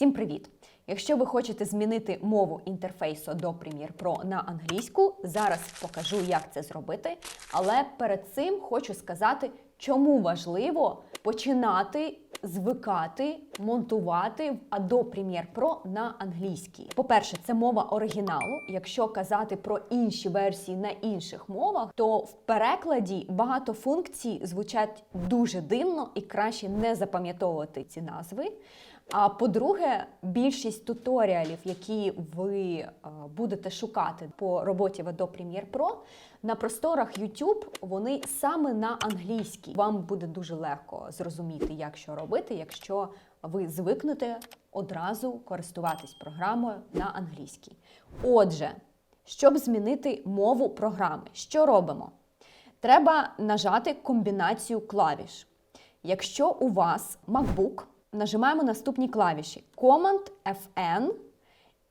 Всім привіт! Якщо ви хочете змінити мову інтерфейсу до Premiere Pro на англійську, зараз покажу, як це зробити. Але перед цим хочу сказати, чому важливо починати звикати монтувати в Adobe Premiere Pro на англійській. По-перше, це мова оригіналу. Якщо казати про інші версії на інших мовах, то в перекладі багато функцій звучать дуже дивно і краще не запам'ятовувати ці назви. А по-друге, більшість туторіалів, які ви е, будете шукати по роботі в Adobe Premiere Pro, на просторах YouTube вони саме на англійській. Вам буде дуже легко зрозуміти, як що робити, якщо ви звикнете одразу користуватись програмою на англійській. Отже, щоб змінити мову програми, що робимо? Треба нажати комбінацію клавіш. Якщо у вас MacBook, нажимаємо наступні клавіші: Command FN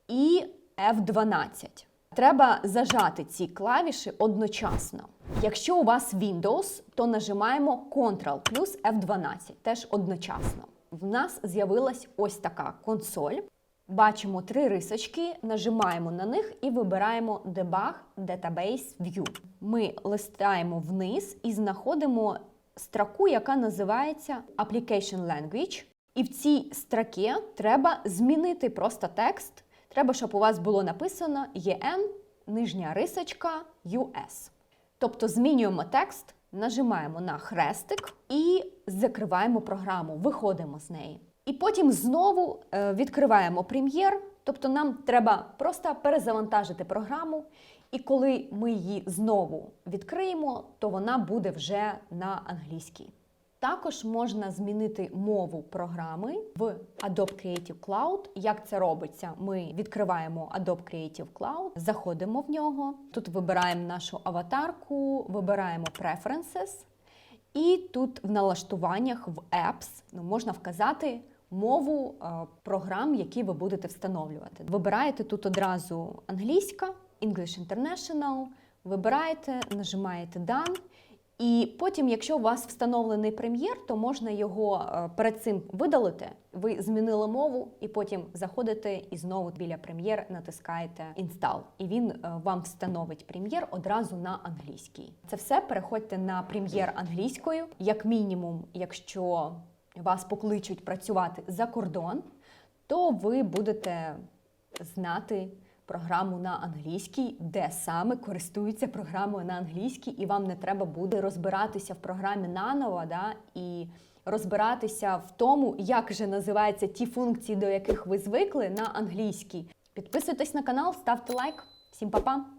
і F12. Треба зажати ці клавіші одночасно. Якщо у вас Windows, то нажимаємо Ctrl плюс F12 теж одночасно. В нас з'явилась ось така консоль. Бачимо три рисочки, нажимаємо на них і вибираємо Debug Database View. Ми листаємо вниз і знаходимо строку, яка називається Application Language. І в цій строкі треба змінити просто текст. Треба, щоб у вас було написано EN, нижня рисочка US. Тобто змінюємо текст, нажимаємо на хрестик і закриваємо програму, виходимо з неї. І потім знову е, відкриваємо прем'єр, тобто нам треба просто перезавантажити програму, і коли ми її знову відкриємо, то вона буде вже на англійській. Також можна змінити мову програми в Adobe Creative Cloud. Як це робиться? Ми відкриваємо Adobe Creative Cloud, заходимо в нього. Тут вибираємо нашу аватарку, вибираємо Preferences, і тут в налаштуваннях в Apps ну, можна вказати мову е, програм, які ви будете встановлювати. Вибираєте тут одразу англійська, English International, вибираєте, нажимаєте Done. І потім, якщо у вас встановлений прем'єр, то можна його е, перед цим видалити. Ви змінили мову, і потім заходите і знову біля прем'єр натискаєте Install. І він е, вам встановить прем'єр одразу на англійській. Це все переходьте на прем'єр англійською, як мінімум, якщо вас покличуть працювати за кордон, то ви будете знати програму на англійській, де саме користуються програмою на англійській, і вам не треба буде розбиратися в програмі наново, да, і розбиратися в тому, як же називаються ті функції, до яких ви звикли на англійській. Підписуйтесь на канал, ставте лайк. Всім па-па!